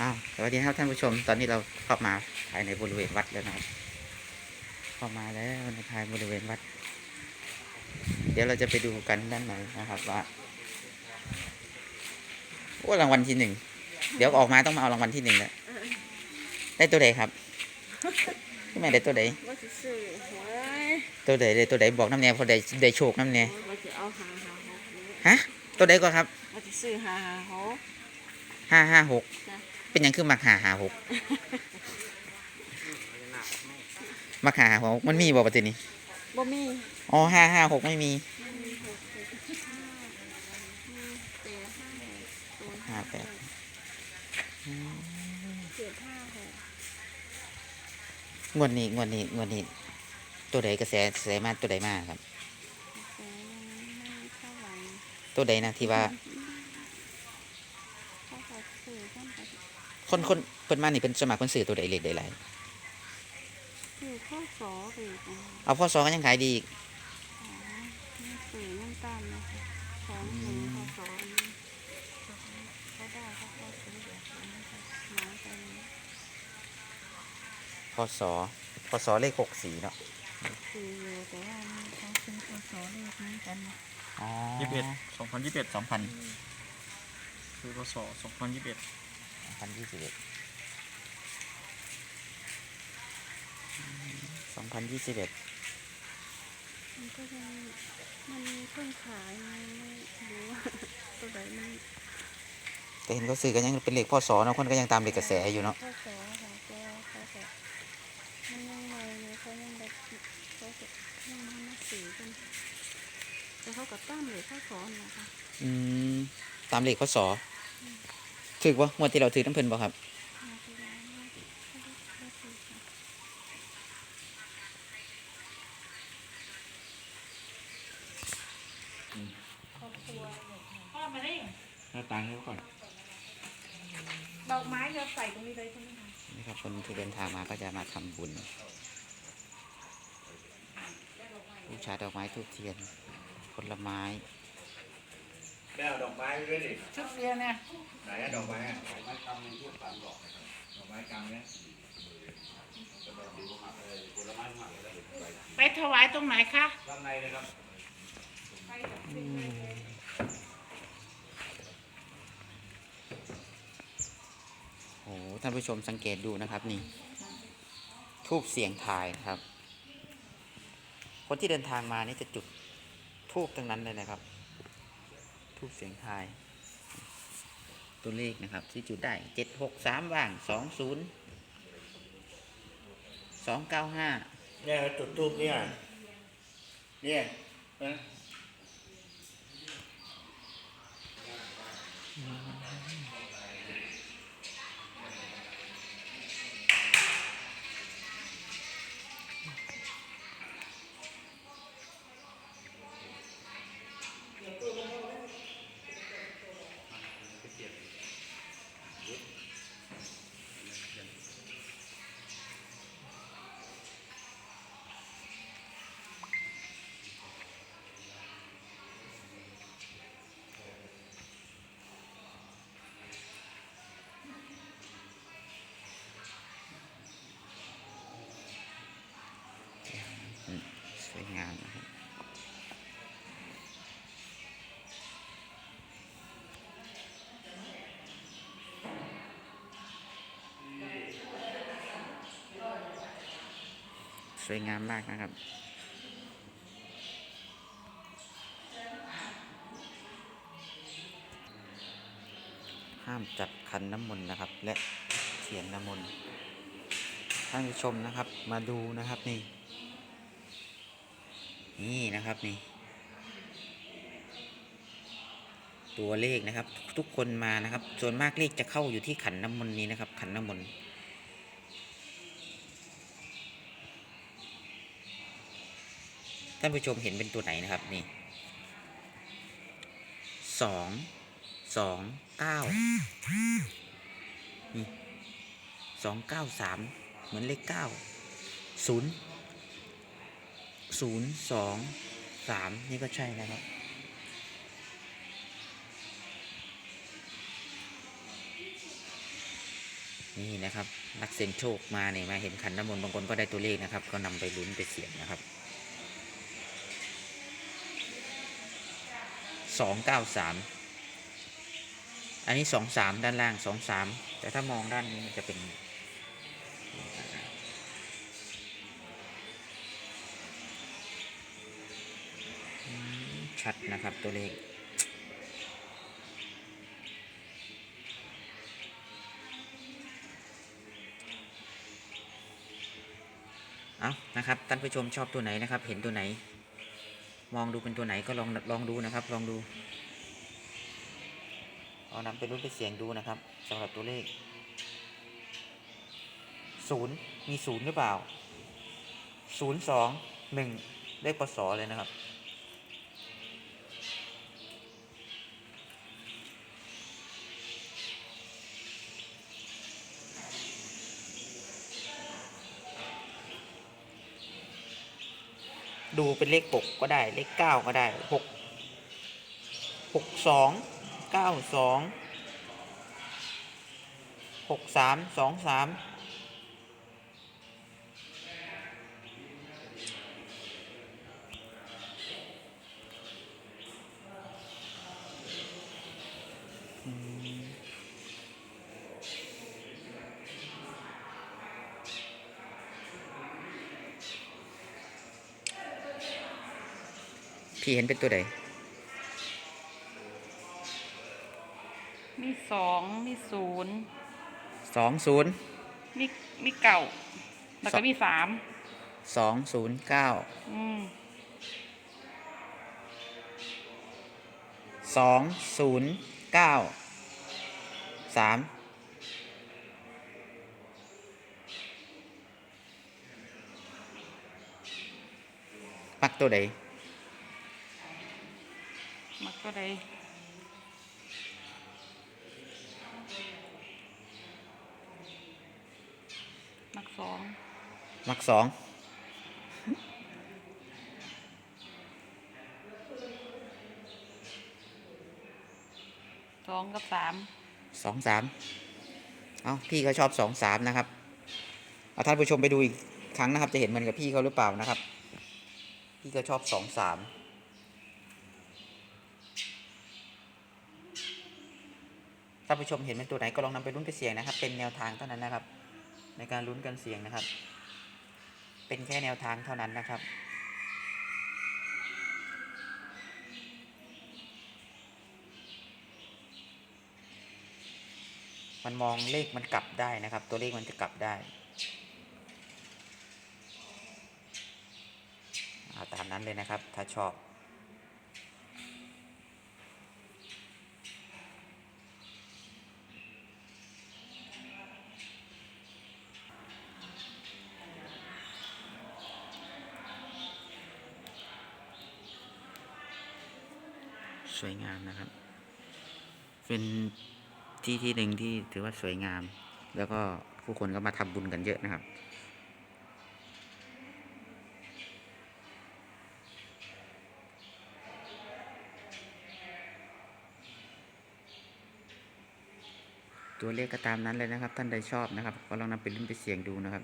อ้าวสวัสดีครับท่านผู้ชม ตอนนี้เราเข้ามาภายในบริเวณวัดแล้วนะครับ เข้ามาแล้วในภายบริเวณวัด เดี๋ยวเราจะไปดูกันด้านในนะครับว่าโอ้รางวัลที่หนึ่ง เดี๋ยวออกมาต้องมาเอารางวัลที่หนึ่งแล้วได้ตัวใดครับพี่แม่ได้ตัวใดว่าสิซื้อหวยตัวใดได้ตัวใดบอกน้ำแน่พอได้ได้โชคน้ำแน่ว่าสิเอาหาหาหกนี้ฮะตัวใดก็ครับว่าสิซื้อหาหาหกห้าห้าหกจ้ะ เป็นหยังคือมักหาหาหกมักหาหาหกมันมีบอกปะตินี้บ่มีอ๋อห้าห้าหกไม่มีมันมีหกหกห้ามีเจ็ดห้าหกศูนย์ห้าแปดเจ็ดห้าหกงวดนี้งวดนี้งวดนี้ ตัวใดกระแสกระแสมาตัวใดมาครับแต่ยังไม่เท่าไหร่ตัวใดนะที่ว่าเขาก็ซื้อกันไป คนคนเพิ่นมานี่เป็นสมัครเพิ่นซื้อตัวใดเล็กใดหลายซื้อข้าวสอไปอีกอะเอาพ่อซอก็ยังขายดีอีกอ๋อนี่ซื้อน้ำตาลนะคะสองหนึ่งข้าวสอนี่เขาได้เขาก็ซื้อแบบนี้ค่ะหมาไปนี้พ่อซอพ่อซอเลขหกสีเนาะคืออยู่แต่ว่ามันเขาเป็นข้าวสอเลขนี้กันนะอ๋อยี่สิบเอ็ดสองพันยี่สิบเอ็ดสองพันคือพศสองพันยี่สิบเอ็ด สองพันยี่สิบเอ็ดสองพันยี่สิบเอ็ดมันก็ยังมันเพิ่งขายมันไม่รู้ว่าตัวไหนมันแต่เห็นเขาซื้อกันยังเป็นเลขพ่อซอเนาะคนก็ยังตามเลขกระแสอยู่เนาะ ข้าวสอค่ะแกเขาแบบมันยังไงเนี่ยเขายังแบบเขาจะยังมามาสีกันแต่เขากับตั้มเลยข้าวสอนะคะอืม ตามเลขพ่อซอ ถือว่างวดที่เราถือน้ำเพิ่นบ่ครับมาที่ร้านว่าเขาได้เขาได้สีค่ะหน้าตังค์ให้ก่อนดอกไม้เราใส่ตรงนี้เลยใช่ไหมคะนี่ครับคนที่เดินทางมาก็จะมาทำบุญบูชาดอกไม้ทูบเทียนผลไม้ แม่เอาดอกไม้ไปด้วยดิชุดเดียวเนี่ยไหนอะดอกไม้อะดอกไม้กำมันที่ฝันบอกดอกไม้กำเนี่ยไปถวายตรงไหนคะข้างในนะครับโอ้โหท่านผู้ชมสังเกตดูนะครับนี่ทูบเสียงทายนะครับ คนที่เดินทางมานี่จะจุดทูบทั้งนั้นเลยนะครับ ทูบเสียงทาย ตัวเลขนะครับที่จุดได้เจ็ดหกสามว่างสองศูนย์สองเก้าห้าเนี่ยจุดทูบเนี่ยเนี่ยนะ วยงามมากนะครับห้ามจับคันน้ำมนต์นะครับ และเทียนน้ำมนต์ท่านผู้ชมนะครับ มาดูนะครับนี่ นี่นะครับนี่ ตัวเลขนะครับ ทุกคนมานะครับ ส่วนมากเลขจะเข้าอยู่ที่ขันน้ำมนต์นี้นะครับ ขันน้ำมนต์ ท่านผู้ชมเห็นเป็นตัวไหนนะครับนี่สองสองเก้านี่สองเก้าสามเหมือนเลขเก้าศูนย์ศูนย์สองสามนี่ก็ใช่นะครับนี่นะครับนักเสี่ยงโชคมาเนี่ยมาเห็นขันน้ำมนต์บางคนก็ได้ตัวเลขนะครับ ก็นำไปลุ้นไปเสี่ยงนะครับ สองเก้าสามอันนี้สองสามด้านล่างสองสามแต่ถ้ามองด้านนี้มันจะเป็น ชัดนะครับตัวเลขเอานะครับท่านผู้ชมชอบตัวไหนนะครับ เห็นตัวไหน มองดูเป็นตัวไหนก็ลองลองดูนะครับ ลองดู เอานำไปรุ่นไปเสียงดูนะครับสำหรับตัวเลขศูนย์มีศูนย์หรือเปล่าศูนย์สองหนึ่งเลขปศเลยนะครับ ดูเป็นเลขหกก็ได้ เลขเก้าก็ได้หกหกสองเก้าสองหกสามสองสาม พี่เห็นเป็นตัวใดมีสองมีศูนย์สองศูนย์มีมีเก่าแล้วก็มีสามสองศูนย์เก้าอืมสองศูนย์เก้าสามมักตัวใด มันก็ได้มักสองมักสองสองกับสามสองสามเอาพี่เขาชอบสองสามนะครับเอาท่านผู้ชมไปดูอีกครั้งนะครับ จะเห็นเหมือนกับพี่เขาหรือเปล่านะครับ พี่ก็ชอบสองสาม ท่านผู้ชมเห็นเป็นตัวไหนก็ลองนำไปลุ้นไปเสี่ยงนะครับ เป็นแนวทางเท่านั้นนะครับ ในการลุ้นกันเสี่ยงนะครับ เป็นแค่แนวทางเท่านั้นนะครับมันมองเลขมันกลับได้นะครับ ตัวเลขมันจะกลับได้เอาตามนั้นเลยนะครับ ถ้าชอบ สวยงามนะครับ เป็นที่ที่หนึ่งที่ถือว่าสวยงาม แล้วก็ผู้คนก็มาทำบุญกันเยอะนะครับ ตัวเลขก็ตามนั้นเลยนะครับ ท่านใดชอบนะครับ ก็ลองนำไปลุ้นไปเสี่ยงดูนะครับ